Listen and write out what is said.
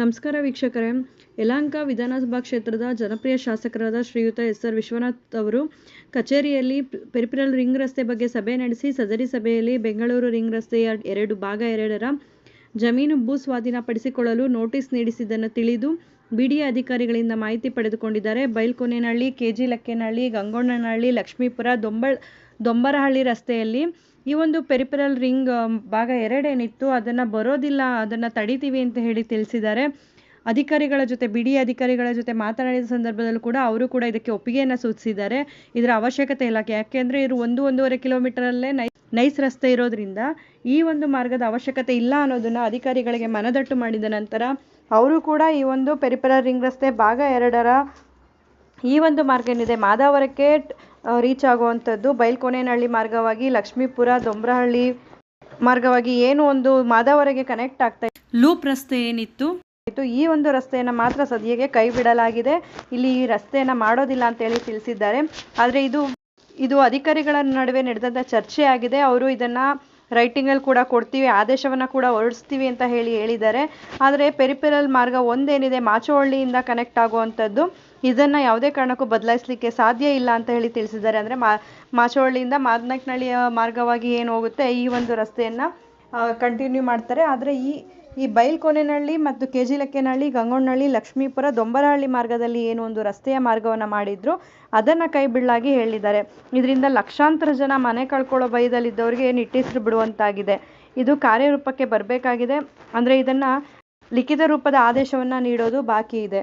ನಮಸ್ಕಾರ ವೀಕ್ಷಕರೇ. ಯಲಹಂಕ ವಿಧಾನಸಭಾ ಕ್ಷೇತ್ರದ ಜನಪ್ರಿಯ ಶಾಸಕರಾದ ಶ್ರೀಯುತ ಎಸ್ ಆರ್ ವಿಶ್ವನಾಥ್ ಅವರು ಕಚೇರಿಯಲ್ಲಿ ಪೆರಿಪಿರಲ್ ರಿಂಗ್ ರಸ್ತೆ ಬಗ್ಗೆ ಸಭೆ ನಡೆಸಿ, ಸದರಿ ಸಭೆಯಲ್ಲಿ ಬೆಂಗಳೂರು ರಿಂಗ್ ರಸ್ತೆಯ ಎರಡು, ಭಾಗ ಎರಡರ ಜಮೀನು ಭೂ ಸ್ವಾಧೀನಪಡಿಸಿಕೊಳ್ಳಲು ನೋಟಿಸ್ ನೀಡಿಸಿದ್ದನ್ನು ತಿಳಿದು ಬಿಡಿಎ ಅಧಿಕಾರಿಗಳಿಂದ ಮಾಹಿತಿ ಪಡೆದುಕೊಂಡಿದ್ದಾರೆ. ಬೈಲ್ಕೊನೇನಹಳ್ಳಿ, ಕೆಜಿ ಲಕ್ಕೇನಹಳ್ಳಿ ಗಂಗೊಣ್ಣನಹಳ್ಳಿ ಲಕ್ಷ್ಮೀಪುರ, ದೊಂಬಳ್ ದೊಂಬರಹಳ್ಳಿ ರಸ್ತೆಯಲ್ಲಿ ಈ ಒಂದು ಪೆರಿಪೆರಲ್ ರಿಂಗ್ ಭಾಗ ಎರಡೇನಿತ್ತು, ಅದನ್ನು ಬರೋದಿಲ್ಲ, ಅದನ್ನು ತಡಿತೀವಿ ಅಂತ ಹೇಳಿ ತಿಳಿಸಿದ್ದಾರೆ. ಅಧಿಕಾರಿಗಳ ಜೊತೆ, ಬಿಡಿ ಅಧಿಕಾರಿಗಳ ಜೊತೆ ಮಾತನಾಡಿದ ಸಂದರ್ಭದಲ್ಲೂ ಕೂಡ ಅವರು ಕೂಡ ಇದಕ್ಕೆ ಒಪ್ಪಿಗೆಯನ್ನು ಸೂಚಿಸಿದ್ದಾರೆ. ಇದರ ಅವಶ್ಯಕತೆ ಇಲ್ಲ. ಯಾಕೆಂದರೆ ಇದು ಒಂದು, ಒಂದೂವರೆ ಕಿಲೋಮೀಟರಲ್ಲೇ ನೈ, ನೈಸ್ ರಸ್ತೆ ಇರೋದ್ರಿಂದ ಈ ಒಂದು ಮಾರ್ಗದ ಅವಶ್ಯಕತೆ ಇಲ್ಲ ಅನ್ನೋದನ್ನು ಅಧಿಕಾರಿಗಳಿಗೆ ಮನದಟ್ಟು ಮಾಡಿದ ನಂತರ ಅವರು ಕೂಡ ಈ ಒಂದು ಪೆರಿಪೆರಲ್ ರಿಂಗ್ ರಸ್ತೆ ಭಾಗ ಎರಡರ ಈ ಒಂದು ಮಾರ್ಗ ಏನಿದೆ, ಮಾದಾವರಕ್ಕೆ ರೀಚ್ ಆಗುವಂಥದ್ದು ಬೈಲ್ಕೋನೇನಹಳ್ಳಿ ಮಾರ್ಗವಾಗಿ ಲಕ್ಷ್ಮೀಪುರ ದೊಂಬ್ರಹಳ್ಳಿ ಮಾರ್ಗವಾಗಿ ಏನು ಒಂದು ಮಾದವರೆಗೆ ಕನೆಕ್ಟ್ ಆಗ್ತಾ ಲೂಪ್ ರಸ್ತೆ ಏನಿತ್ತು? ಈ ಒಂದು ರಸ್ತೆಯನ್ನು ಮಾತ್ರ ಸದ್ಯಕ್ಕೆ ಕೈ ಬಿಡಲಾಗಿದೆ. ಇಲ್ಲಿ ಈ ರಸ್ತೆಯನ್ನು ಮಾಡೋದಿಲ್ಲ ಅಂತೇಳಿ ತಿಳಿಸಿದ್ದಾರೆ. ಆದರೆ ಇದು ಇದು ಅಧಿಕಾರಿಗಳ ನಡುವೆ ನಡೆದಂಥ ಚರ್ಚೆ ಆಗಿದೆ. ಅವರು ಇದನ್ನು ರೈಟಿಂಗಲ್ಲಿ ಕೂಡ ಕೊಡ್ತೀವಿ ಆದೇಶವನ್ನು ಕೂಡ ಹೊರಡಿಸ್ತೀವಿ ಅಂತ ಹೇಳಿ ಹೇಳಿದ್ದಾರೆ. ಆದರೆ ಪೆರಿಪೆರಲ್ ಮಾರ್ಗ ಒಂದೇನಿದೆ ಮಾಚೋಹಳ್ಳಿಯಿಂದ ಕನೆಕ್ಟ್ ಆಗುವಂಥದ್ದು. ಇದನ್ನು ಯಾವುದೇ ಕಾರಣಕ್ಕೂ ಬದಲಾಯಿಸಲಿಕ್ಕೆ ಸಾಧ್ಯ ಇಲ್ಲ ಅಂತ ಹೇಳಿ ತಿಳಿಸಿದ್ದಾರೆ. ಅಂದರೆ ಮಾ ಮಾಚೋಹಳ್ಳಿಯಿಂದ ಮಾದನಾಯಕನಹಳ್ಳಿಯ ಮಾರ್ಗವಾಗಿ ಏನು ಹೋಗುತ್ತೆ, ಈ ಒಂದು ರಸ್ತೆಯನ್ನು ಕಂಟಿನ್ಯೂ ಮಾಡ್ತಾರೆ. ಆದರೆ ಈ ಈ ಬೈಲ್ಕೊನೆನಹಳ್ಳಿ ಮತ್ತು ಕೆ ಜಿ ಲಕ್ಕೇನಹಳ್ಳಿ ಗಂಗೊಣ್ಣಹಳ್ಳಿ ಲಕ್ಷ್ಮೀಪುರ, ದೊಂಬರಹಳ್ಳಿ ಮಾರ್ಗದಲ್ಲಿ ಏನು ಒಂದು ರಸ್ತೆಯ ಮಾರ್ಗವನ್ನು ಮಾಡಿದ್ರು, ಅದನ್ನು ಕೈ ಬಿಡಲಾಗಿ ಹೇಳಿದ್ದಾರೆ. ಇದರಿಂದ ಲಕ್ಷಾಂತರ ಜನ ಮನೆ ಕಳ್ಕೊಳ್ಳೋ ಭಯದಲ್ಲಿದ್ದವರಿಗೆ ನಿಟ್ಟುಸಿರು ಬಿಡುವಂತಾಗಿದೆ. ಇದು ಕಾರ್ಯರೂಪಕ್ಕೆ ಬರಬೇಕಾಗಿದೆ. ಅಂದರೆ ಇದನ್ನು ಲಿಖಿತ ರೂಪದ ಆದೇಶವನ್ನು ನೀಡೋದು ಬಾಕಿ ಇದೆ.